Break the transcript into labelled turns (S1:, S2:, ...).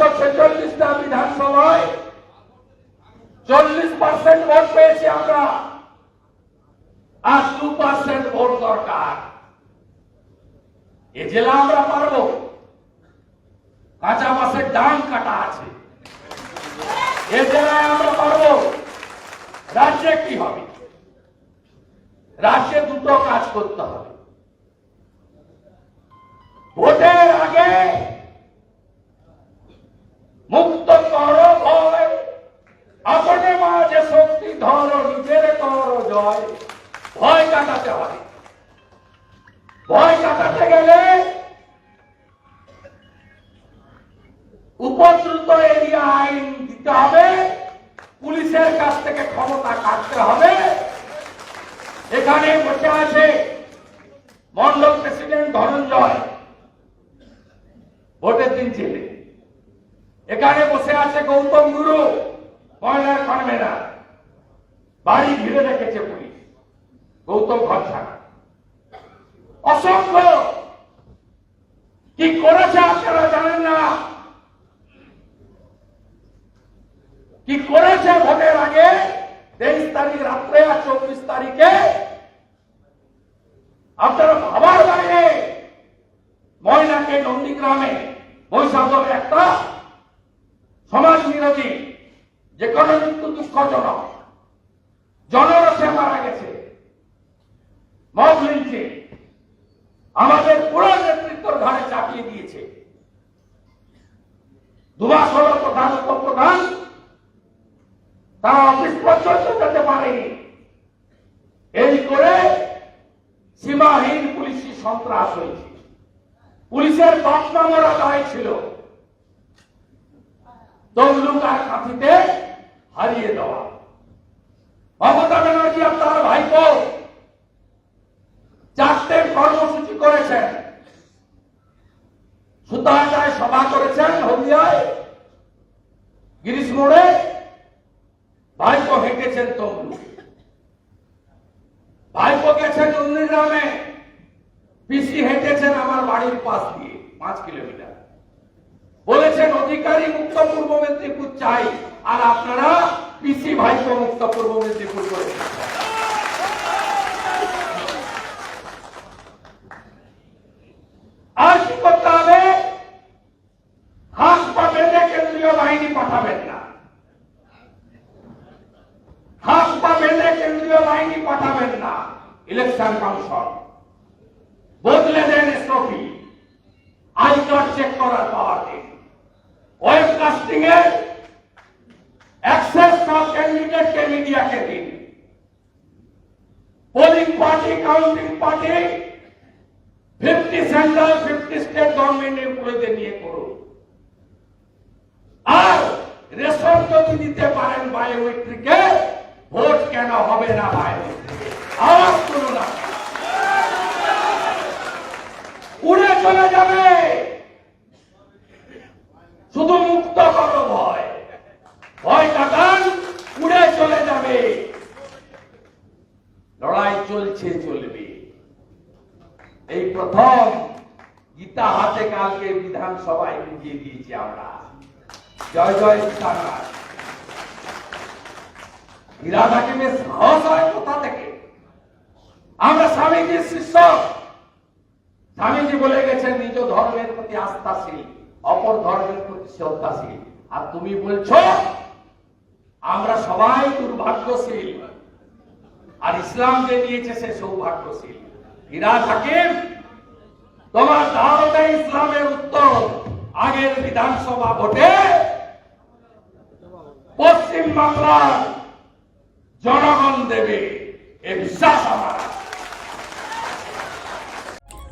S1: একশো ছেচল্লিশটা বিধানসভায় চল্লিশ পার্সেন্ট ভোট পেয়েছি আমরা। আর দু পার্সেন্ট ভোট দরকার। এ জেলা আমরা পারব। কাঁচা মাসের ডান কাটা আছে। এ জেলায় আমরা পারব। রাজ্যে কি হবে? রাজ্যে দুটো কাজ করতে হবে। ধর নিজের কর জয়। ভয় কাটাতে হবে। ভয় কাটাতে গেলে উপদ্রুত এরিয়া আইন দিতে হবে। পুলিশের কাছ থেকে ক্ষমতা কাটতে হবে। এখানে বসে আছে মন্ডল প্রেসিডেন্ট ধনঞ্জয়, ভোটের দিন ছেলে এখানে বসে আছে গৌতম গুরু, ময়নার কনভেনার বাড়ি ঘিরে রেখেছে পুলিশ। গৌতম ঘর ছাড়া অসংখ্য। কি করেছে আপনারা জানেন না? কি করেছে ভোটের আগে? তেইশ তারিখ রাত্রে আর চব্বিশ তারিখে? আপনারা ভাবার বাইরে। ময়নাকে নন্দীগ্রামে বৈশাখের একটা সমাজ বিরোধী যে কোনো মৃত্যু দুঃখজনক। আমাদের পুরো নেতৃত্বর ঘাড়ে চাপিয়ে দিয়েছে। দুমাস হল প্রধান, উপপ্রধান, তারা অফিস পর্যন্ত যেতে পারেনি। এই করে সীমাহীন পুলিশি সন্ত্রাস হয়েছে। পুলিশের বদনামরা দায় ছিল। তমলুক আর কাঁথিতে হারিয়ে দেওয়া। মমতা ব্যানার্জি আর তার ভাইপো হেঁটেছেন তমলুক ভাইপো গেছেন নন্দীগ্রামে পিসি হেঁটেছেন আমার বাড়ির পাশ দিয়ে, পাঁচ কিলোমিটার। বলেছেন, অধিকারী মুক্ত পূর্ব মেদিনীপুর চাই। আর আপনারা পিসি ভাইপো মুক্ত পূর্ব মেদিনীপুর করে আর কি করতে হবে? হাত পা বেঁধে কেন্দ্রীয় বাহিনী পাঠাবেন না হাত পা বেঁধে কেন্দ্রীয় বাহিনী পাঠাবেন না ইলেকশন কমিশন। বদলে দেন এসওপি আই কার্ড চেক করার পাওয়ার দিন ওয়েবকাস্টিং এর অ্যাক্সেস সব ক্যান্ডিডেটকে মিডিয়াকে দিন। Polling party, counting party, fifty central, fifty state government এমপ্লয়ীদের নিয়ে করুন। আর রেশন যদি দিতে পারেন বায়োমেট্রিকে ভোট কেন হবে না বায়োমেট্রিকে আওয়াজ করুন না। উড়ে চলে যাবে। শুধু মুক্ত করো ভয়। ভয় কাটান উড়ে চলে যাবে। লড়াই চলছে, চলবে। এই প্রথম গীতা হাতে কালকে বিধানসভায় বুঝিয়ে দিয়েছি আমরা। জয় জয় সীতারাম। ইরাদ হাকিমের সাহস হয় কোথা থেকে? আমরা স্বামীজির শিষ্য স্বামীজি বলে গেছেন, নিজ ধর্মের প্রতি আস্থাশীল, অপর ধর্মের প্রতি শ্রদ্ধাশীল। আর তুমি বলছো, আমরা সবাই দুর্ভাগ্যশীল। আর ইসলাম যে নিয়েছে, সে সৌভাগ্যশীল। ইরাজ হাকিম, তোমার ধারণা ইসলামের উত্তর। আগের বিধানসভা ভোটে পশ্চিম বাংলার জনগণ দেবে। এ বিশ্বাস আমার।